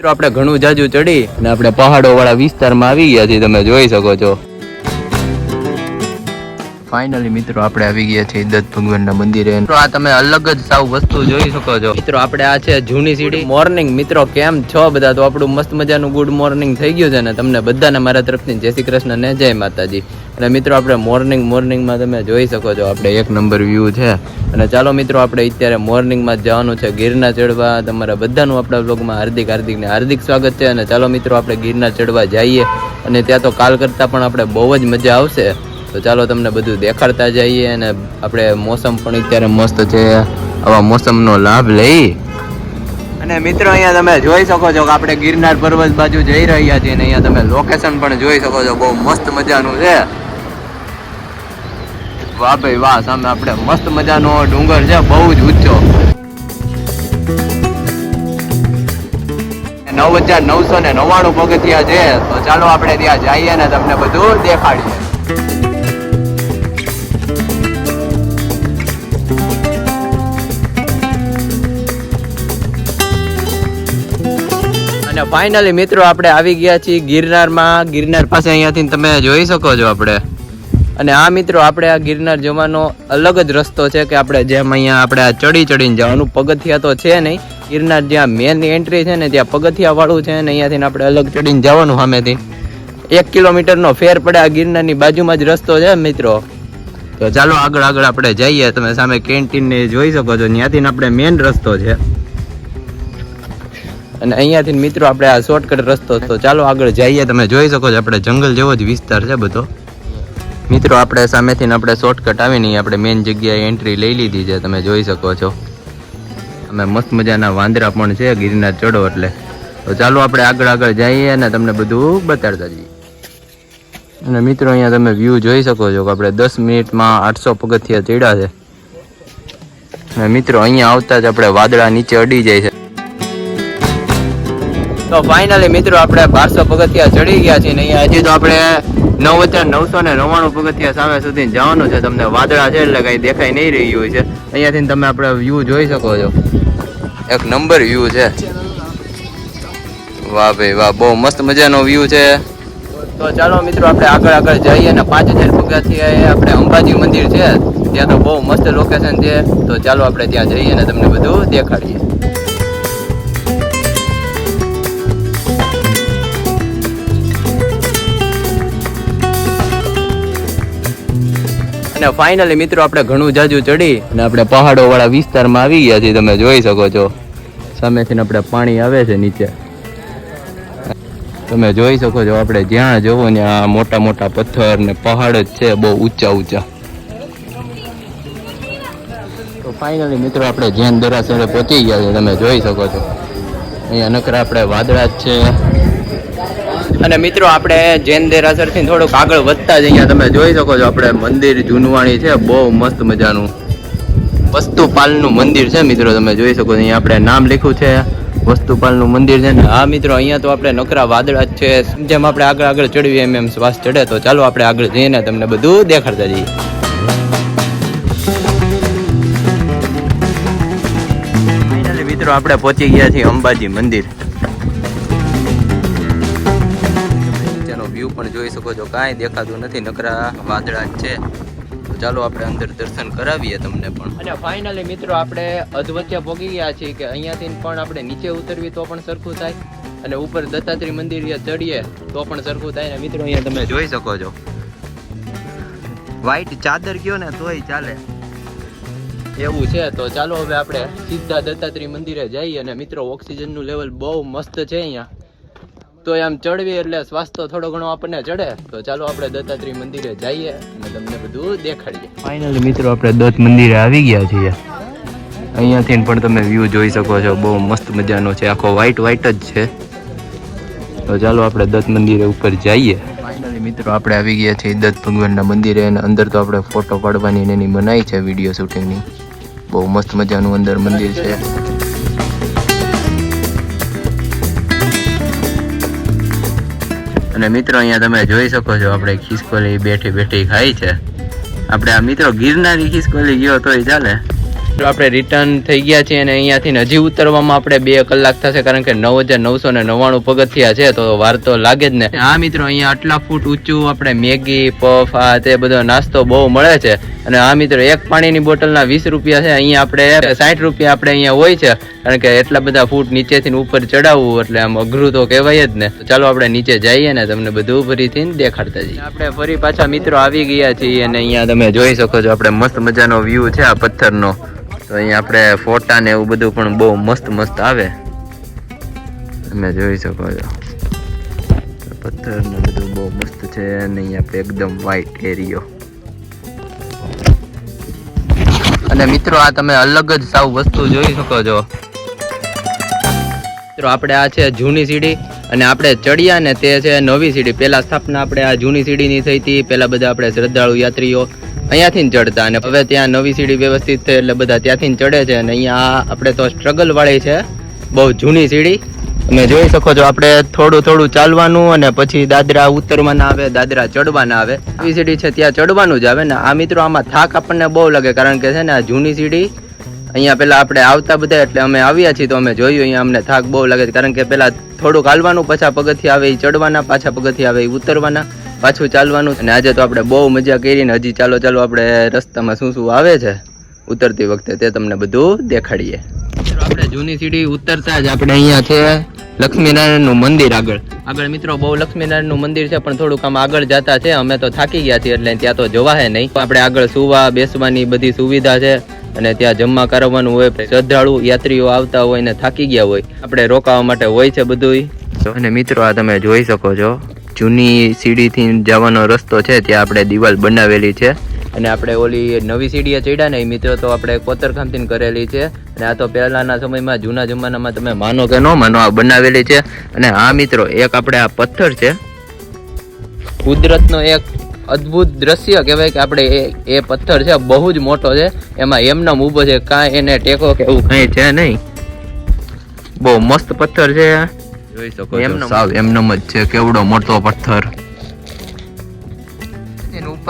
મિત્રો, આપણે ઘણું જાજુ ચડી અને આપણે પહાડો વાળા વિસ્તારમાં આવી ગયા છીએ, તમે જોઈ શકો છો. ફાઇનલી મિત્રો, આપણે આવી ગયા છીએ દત્ત ભગવાનના મંદિરે. મિત્રો, આ તમે અલગ જ સાવ વસ્તુ જોઈ શકો છો. મિત્રો, આપણે આ છે જૂની સીડી. મોર્નિંગ મિત્રો, કેમ છો બધા? તો આપણું મસ્ત મજાનું ગુડ મોર્નિંગ થઈ ગયું છે ને તમને બધાને મારા તરફથી. જય શ્રી કૃષ્ણ ને જય માતાજી. અને મિત્રો, આપણે મોર્નિંગ મોર્નિંગમાં તમે જોઈ શકો છો, આપણે એક નંબર વ્યૂ છે. અને ચાલો, મિત્રો, આપણે અત્યારે મોર્નિંગમાં જ જવાનું છે ગિરના ચડવા તમારા બધાનું આપણા બ્લોગમાં હાર્દિક હાર્દિક ને હાર્દિક સ્વાગત છે. અને ચાલો, મિત્રો, આપણે ગિરના ચડવા જઈએ. અને ત્યાં તો કાલ કરતાં પણ આપણે બહુ જ મજા આવશે. તો ચાલો તમને બધું દેખાડતા જઈએ અને આપણે મોસમ પણ અત્યારે મસ્ત છે. આવા મોસમનો લાભ લઈ. અને મિત્રો, અહીંયા તમે જોઈ શકો છો કે આપણે ગિરનાર પર્વત બાજુ જઈ રહ્યા છીએ અને અહીંયા તમે લોકેશન પણ જોઈ શકો છો. બહુ મસ્ત મજાનું છે. વાહ ભાઈ વાહ, સામે આપણે મસ્ત મજાનો ડુંગર છે, બહુ જ ઊંચો. નવ હજાર નવસો ને નવ્વાણું પગથિયા છે. તો ચાલો આપણે ત્યાં જઈએ ને તમને બધું દેખાડીએ. અને ફાઇનલી મિત્રો આપણે આવી ગયા છીએ ગિરનારમાં. ગિરનાર પાસે અહીંયાથી તમે જોઈ શકો છો આપણે. અને આ મિત્રો આપણે આ ગિરનાર જવાનો અલગ જ રસ્તો છે કે આપણે જેમ અહીંયા આપણે આ ચડી ચડીને જવાનું, પગથિયા તો છે નહીં. ગિરનાર જ્યાં મેન એન્ટ્રી છે ને ત્યાં પગથિયાવાળું છે ને અહીંયાથી આપણે અલગ ચડીને જવાનું સામેથી. એક કિલોમીટરનો ફેર પડે આ ગિરનારની બાજુમાં જ રસ્તો છે મિત્રો. તો ચાલો આગળ આગળ આપણે જઈએ. તમે સામે કેન્ટીનને જોઈ શકો છો. ત્યાંથી આપણે મેન રસ્તો છે. અને અહીંયાથી મિત્રો આપણે આ શોર્ટકટ રસ્તો તો ચાલો આગળ જઈએ. તમે જોઈ શકો છો, આપણે જંગલ જેવો જ વિસ્તાર છે બધો. મિત્રો, આપણે સામેથી આપણે શોર્ટકટ આવીને આપણે મેઇન જગ્યાએ એન્ટ્રી લઈ લીધી છે. તમે જોઈ શકો છો. અમે મસ્ત મજાના વાંદરા પણ છે, ગિરનાર ચડો એટલે. તો ચાલો આપણે આગળ આગળ જઈએ અને તમને બધું બતાડતા જઈએ. અને મિત્રો, અહીંયા તમે વ્યૂ જોઈ શકો છો કે આપણે દસ મિનિટમાં આઠસો પગથિયા ચડ્યા છે. અને મિત્રો, અહીંયા આવતા જ આપણે વાદળા નીચે અડી જાય છે. તો ફાઇનલી મિત્રો આપણે બારસો પગથિયા ચડી ગયા છીએ અહીંયા હજી તો આપણે નવ હજાર નવસો ને નવ્વાણું પગથિયા સામે સુધી જવાનું છે. તમને વાદળા છે એટલે કઈ દેખાઈ નહીં રહ્યું હોય છે. અહીંયાથી તમે આપણે વ્યૂ જોઈ શકો છો. એક નંબર વ્યૂ છે. વાહ ભાઈ વાહ, બહુ મસ્ત મજાનો વ્યૂ છે. તો ચાલો મિત્રો આપણે આગળ આગળ જઈએ અને પાંચ હજાર પગથિયા આપણે અંબાજી મંદિર છે. ત્યાં તો બહુ મસ્ત લોકેશન છે. તો ચાલો આપણે ત્યાં જઈએ અને તમને બધું દેખાડીએ. અને ફાઇનલી મિત્રો આપણે ઘણું જાજુ ચડી અને આપણે પહાડો વાળા વિસ્તારમાં આવી ગયા છીએ, તમે જોઈ શકો છો. સામેથી આપણે પાણી આવે છે નીચે. તમે જોઈ શકો છો, આપણે જ્યાં જોવો આ મોટા મોટા પથ્થર ને પહાડ જ છે, બહુ ઊંચા ઊંચા. તો ફાઇનલી મિત્રો આપણે જૈન દરાસરે પહોંચી ગયા છે તમે જોઈ શકો છો. અહીંયા નકરા આપણે વાદળા જ છે. અને મિત્રો, આપણે જૈન દેરાસરથી થોડુંક આગળ વધતા જ અહીંયા તમે જોઈ શકો છો, આપણે મંદિર જૂનવાણી છે, બહુ મસ્ત મજાનું વસ્તુપાલનું મંદિર છે, મિત્રો. તમે જોઈ શકો છો, અહીંયા આપણે નામ લખ્યું છે, વસ્તુપાલનું મંદિર છે. ને હા, મિત્રો, અહીંયા તો આપણે નકરા વાદળા જ છે, જેમ આપણે આગળ આગળ ચડવીએ એમ એમ શ્વાસ ચડે. તો ચાલો, આપણે આગળ જઈને તમને બધું દેખાડતા જઈએ. મિત્રો, આપણે પહોંચી ગયા છીએ અંબાજી મંદિર. પણ જોઈ શકો છો કાંઈ દેખાતું નથી. નકરા વાદળા જ છે. તો ચાલો આપણે અંદર દર્શન કરાવીએ તમને પણ. અને ફાઇનલી મિત્રો આપણે અધવચ્ચે ભોગી ગયા છીએ કે અહીંયાથી પણ આપણે નીચે ઉતરવી તો પણ સરખું થાય અને ઉપર દત્તાત્રી મંદિર ચડીએ તો પણ સરખું થાય. ને મિત્રો અહીંયા તમે જોઈ શકો છો. વ્હાઈટ ચાદર ગયો ને તોય ચાલે. એવું છે તો ચાલો હવે આપણે સીધા દત્તાત્રી મંદિરે જઈએ અને મિત્રો ઓક્સિજનનું લેવલ બહુ મસ્ત છે અહીંયા. તો આમ ચડવી એટલે સ્વાસ્થ્ય થોડો ઘણો આપણને ચડે. તો ચાલો આપણે દત્તાત્રી મંદિરે જઈએ અને તમને બધું દેખાડીએ. ફાઇનલી મિત્રો, આપણે દત્ત મંદિરે આવી ગયા છીએ. અહીંયાથી પણ તમે વ્યૂ જોઈ શકો છો. બહુ મસ્ત મજાનો છે. આખો વ્હાઈટ વ્હાઈટ જ છે. તો ચાલો આપણે દત્ત મંદિરે ઉપર જઈએ. ફાઇનલી મિત્રો, આપણે આવી ગયા છીએ દત્ત ભગવાનના મંદિરે અને અંદર તો આપણે ફોટો પાડવાની એની મનાઈ છે વીડિયો શૂટિંગની બહુ મસ્ત મજાનું અંદર મંદિર છે. અને મિત્રો, અહીંયા તમે જોઈ શકો છો, આપણે ખિસકોલી બેઠી બેઠી ખાઈ છે. આપણે આ મિત્રો ગિરનારી ખિસકોલી ગયો તોય ચાલે. તો આપણે રિટર્ન થઈ ગયા છીએ અને અહીંયાથી હજી ઉતરવામાં આપણે બે કલાક થશે, કારણ કે નવ હજાર નવસો ને નવ્વાણું પગથિયા છે, તો વાર તો લાગે જ ને. આ મિત્રો, અહીંયા આટલા ફૂટ ઊંચું આપણે મેગી, પફ, આ તે બધો નાસ્તો બહુ મળે છે. અને આ મિત્રો, એક પાણીની બોટલના વીસ રૂપિયા છે. અહીંયા આપણે સાઠ રૂપિયા આપણે અહીંયા હોય છે. કારણ કે એટલા બધા ફૂટ નીચેથી ઉપર ચડાવવું એટલે આમ અઘરું તો કહેવાય જ ને. ચાલો આપણે નીચે જઈએ ને તમને બધું ફરીથી દેખાડતા જઈએ. આપણે ફરી પાછા મિત્રો આવી ગયા છીએ અને અહીંયા તમે જોઈ શકો છો આપણે મસ્ત મજાનો વ્યૂ છે આ પથ્થરનો. તો અહીંયા આપણે ફોટા ને એવું બધું પણ બહુ મસ્ત મસ્ત આવે. તમે જોઈ શકો છો. પથ્થર ને બધું બહુ મસ્ત છે અને અહીંયા આપણે એકદમ વ્હાઈટ એરિયો અને મિત્રો, આ તમે અલગ જ સાવ વસ્તુ જોઈ શકો છો. મિત્રો, આપણે આ છે જૂની સીડી અને આપણે ચડિયા ને તે છે નવી સીડી. પેલા સ્થાપના આપણે આ જૂની સીડીની થઈ હતી. પેલા બધા આપણે શ્રદ્ધાળુ યાત્રીઓ અહીંયાથી ચડતા અને હવે ત્યાં નવી સીડી વ્યવસ્થિત થઈ એટલે બધા ત્યાંથી ચડે છે અને અહીંયા આપણે તો સ્ટ્રગલ વાળી છે બહુ જૂની સીડી. તમે જોઈ શકો છો, આપણે થોડું થોડું ચાલવાનું અને પછી દાદરા ઉતરવાના આવે, દાદરા ચડવાના આવે. આવી સીડી છે, ત્યાં ચડવાનું જ આવે ને. આ મિત્રો, આમાં થાક આપણને બહુ લાગે, કારણ કે છે ને, આ જૂની સીડી અહીંયા પેલા આપણે આવતા બધા, એટલે અમે આવ્યા છીએ તો અમે જોયું, અહીંયા અમને થાક બહુ લાગે કારણ કે પેલા થોડુંક હાલવાનું, પાછા પગથિયા આવે, એ ચડવાના, પાછા પગથિયા આવે, એ ઉતરવાના, પાછું ચાલવાનું. અને આજે તો આપણે બહુ મજા કરીને હજી ચાલો ચાલો આપણે રસ્તામાં શું શું આવે છે, ઉતરતી વખતે તે તમને બધું દેખાડીએ. આપણે જૂની સીડી ઉતરતા જ આપણે અહીંયા છે. લક્ષ્મીનારાયણનું મંદિર આગળ. આગળ મિત્રો બહુ લક્ષ્મીનારાયણનું મંદિર છે પણ થોડુંક આમ આગળ જતા છે. અમે તો થાકી ગયા છીએ એટલે ત્યાં તો જવાય નહીં. આપણે આગળ સુવા બેસવાની બધી સુવિધા છે અને ત્યાં જમવા કરવાનું હોય શ્રદ્ધાળુ યાત્રીઓ આવતા હોય ને થાકી ગયા હોય. આપણે રોકાવા માટે હોય છે બધું અને મિત્રો આ તમે જોઈ શકો છો. જૂની સીડીથી જવાનો રસ્તો છે ત્યાં આપણે દિવાલ બનાવેલી છે. અને આપણે ઓલી નવી સીડીએ ચડ્યા ને એ મિત્રો તો આપણે કોતરખામથી કરેલી છે. અને આ તો પહેલાના સમયમાં જૂના જમાનામાં તમે માનો કે ન માનો આ બનાવેલી છે. અને આ મિત્રો એક આપણે આ પથ્થર છે. કુદરતનો એક અદ્ભુત દ્રશ્ય કહેવાય કે આપણે એ એ પથ્થર છે. બહુ જ મોટો છે. એમાં એમનો ઊભો છે. કાંઈ એને ટેકો કે એવું કાંઈ છે નહીં. બહુ મસ્ત પથ્થર છે. જોઈ શકો એમનો સાવ એમનો જ છે. કેવડો મોટો પથ્થર.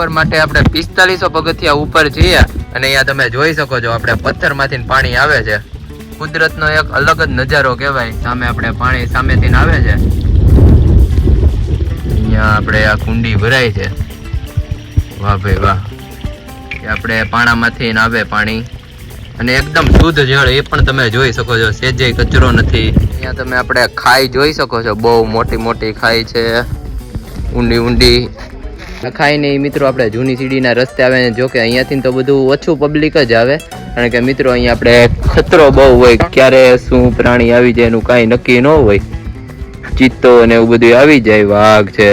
ઉપર માટે આપણે પિસ્તાલીસો પગથિયા ઉપર છીએ. અને અહીંયા તમે જોઈ શકો છો, આપણે પથ્થરમાંથી પાણી આવે છે. કુદરતનો એક અલગ જ નજારો કહેવાય. સામે આપણે પાણી સામેથી આવે છે. અહીંયા આપણે આ કુંડી ભરાય છે. વાહ ભાઈ વાહ. આપણે પાણામાંથી આવે પાણી. અને એકદમ શુદ્ધ જળ, એ પણ તમે જોઈ શકો છો. સેજે કચરો નથી. અહીંયા તમે આપણે ખાઈ જોઈ શકો છો. બહુ મોટી મોટી ખાઈ છે. ઊંડી ઊંડી. ખાઈ ને મિત્રો આપણે જૂની સીડીના રસ્તે આવે જો કે અહીંયાથી તો બધું ઓછું પબ્લિક જ આવે. કારણ કે મિત્રો અહીંયા આપણે ખતરો બહુ હોય, ક્યારે શું પ્રાણી આવી જાય એનું કાંઈ નક્કી ન હોય. ચિત્તો ને એવું બધું આવી જાય, વાઘ છે.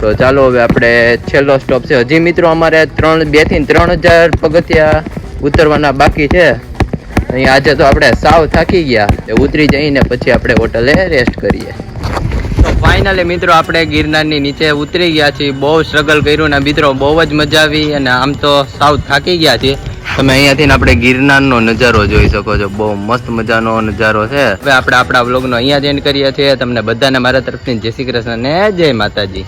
તો ચાલો હવે આપણે છેલ્લો સ્ટોપ છે. હજી મિત્રો અમારે ત્રણ બેથી ત્રણ હજાર પગથિયા ઉતરવાના બાકી છે. અહીંયા આજે તો આપણે સાવ થાકી ગયા. એ ઉતરી જઈને પછી આપણે હોટલે રેસ્ટ કરીએ. ફાઇનલી મિત્રો, આપણે ગિરનારની નીચે ઉતરી ગયા છીએ. બહુ સ્ટ્રગલ કર્યું ને મિત્રો, બહુ જ મજા આવી અને આમ તો સાવ થાકી ગયા છીએ. તમે અહીંયાથી આપણે ગિરનારનો નજારો જોઈ શકો છો. બહુ મસ્ત મજાનો નજારો છે. હવે આપણે આપણા વ્લોગનો અહીંયા જ એન્ડ કરીએ છીએ. તમને બધાને મારા તરફથી જય શ્રી કૃષ્ણ ને જય માતાજી.